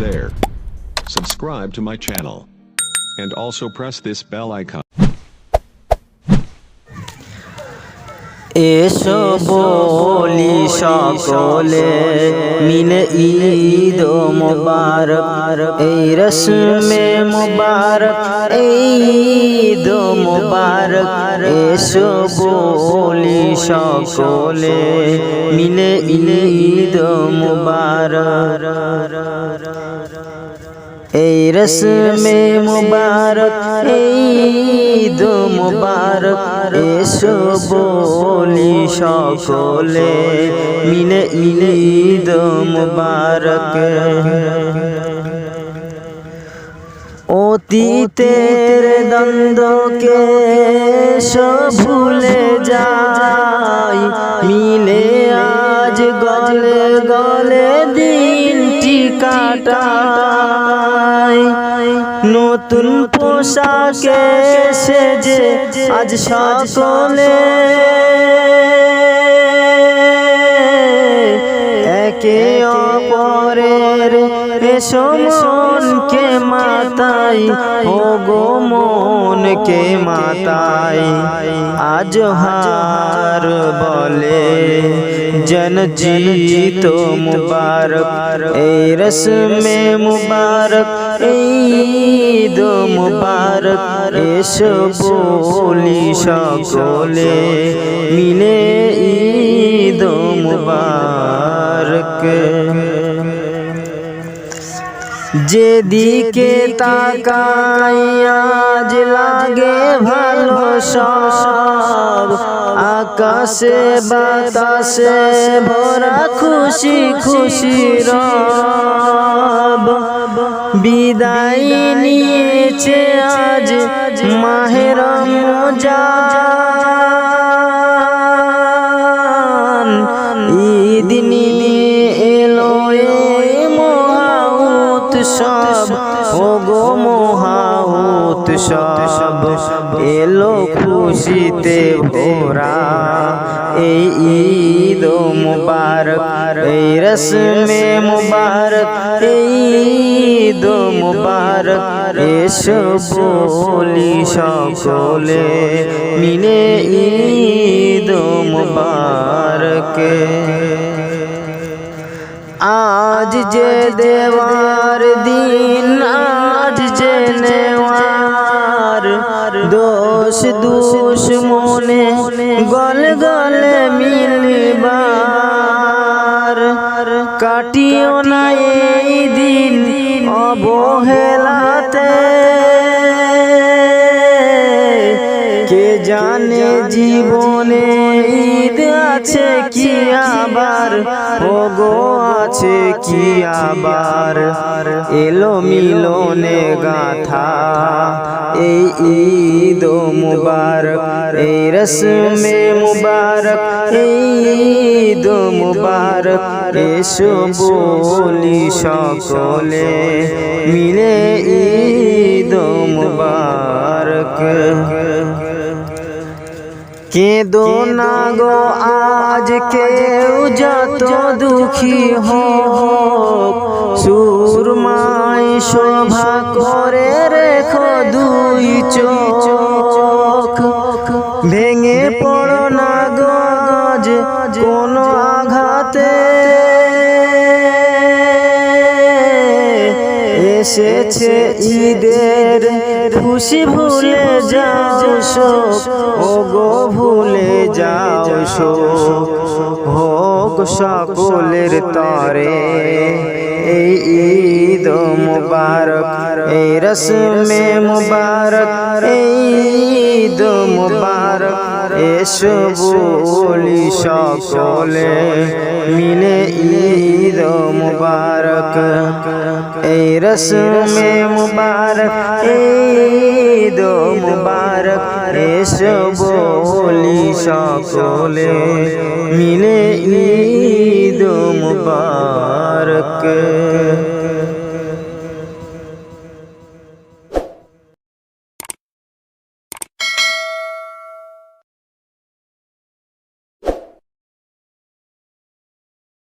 there. Subscribe to my channel. And also press this bell icon. এসো বলি সকলে মিলে ঈদ মুবারক এই রসমে মুবারক এই ঈদ মুবারক এসো বলি সকলে মিলে ঈদ মুবারক এই রসমে মুবারক ঈদ মুবারক এসো বলি সকলে মিলে ঈদ মুবারক। অতীতের দ্বন্দ্বকে সব ভুলে যাই মিলে আজ গলে গলে দিনটি কাটাই। নতুন পোশাকে সেজে আজ সকলে একে অপরের মনকে মাতাই ও গো মনকে মাতাই। আজ হার বলে জন জিত মুবারক, এই রসমে মুবারক ঈদ মুবারক এসো বলি সকলে। মিলে ঈদ মুবারক। যেদিকে তাকাই আজ লাগে ভালো সব। আকাশে বাতাসে ভরা খুশি খুশি রব। বিদায় নিয়েছে আজ মাহের মজান উৎসব ও গো মহা উৎসব এলো খুশিতে ভোরা। এই ঈদ মুবারক, এই রসমে মুবারক, এই ঈদ মুবারক। এসো বলি সকলে, মিলে ঈদ মুবারক। আজ যে দেওয়ার দিন, আজ যে নেওয়ার। দোষ দোষ মনে গল গলে মিলবার। কাটিও না এই দিন অবহেলাতে। কে জানে জীবনে ওগো আছে কি আবার? এলো মিলনে গাথা। এই ঈদ মুবারক এই রসমে মুবারক এই ঈদ মুবারক। এসো বলি সকলে মিলে ঈদ মুবারক। কেঁদো না গো আজ কেউ যত দুঃখী হোক সুরমাই শোভা করে রেখো দুই চোখ। এসেছে ঈদের। খুশি ভুলে যাও শোক। ও গো ভুলে যাও শোক। হোক সকলের তরে। এই ঈদ মুবারক, এই রসমে মুবারক, এই ঈদ মুবারক। এসো বলি সকলে মিলে ঈদ মুবারক। এই রসমে মুবারক ঈদ মুবারক এসো বলি সকলে মিলে ঈদ মুবারক